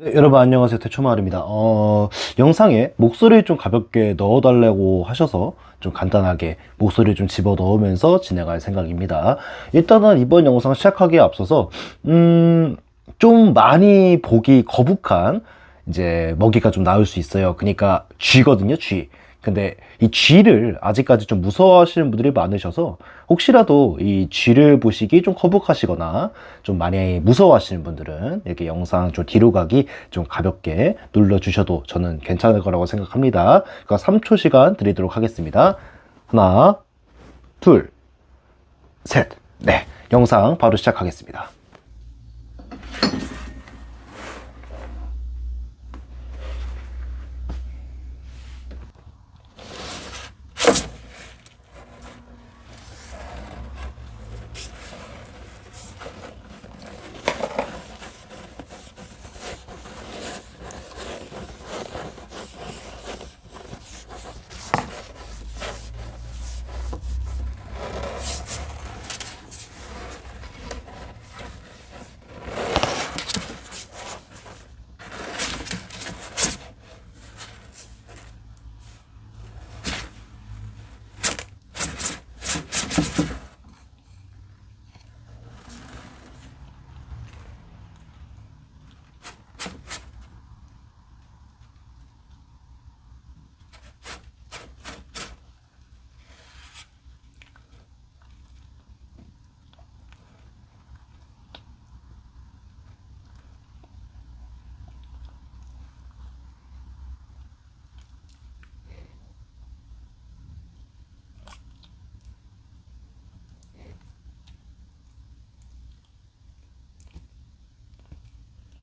네, 여러분 안녕하세요. 대초마을입니다. 어, 영상에 목소리를 좀 가볍게 넣어달라고 하셔서 좀 간단하게 목소리를 좀 집어 넣으면서 진행할 생각입니다. 일단은 이번 영상 시작하기에 앞서서 음, 좀 많이 보기 거북한 이제 먹이가 좀 나올 수 있어요. 그러니까 쥐거든요 쥐 근데 이 쥐를 아직까지 좀 무서워하시는 분들이 많으셔서 혹시라도 이 쥐를 보시기 좀 거북하시거나 좀 많이 무서워하시는 분들은 이렇게 영상 좀 뒤로 가기 좀 가볍게 눌러주셔도 저는 괜찮을 거라고 생각합니다. 그러니까 3초 시간 드리도록 하겠습니다. 하나, 둘, 셋. 네. 영상 바로 시작하겠습니다.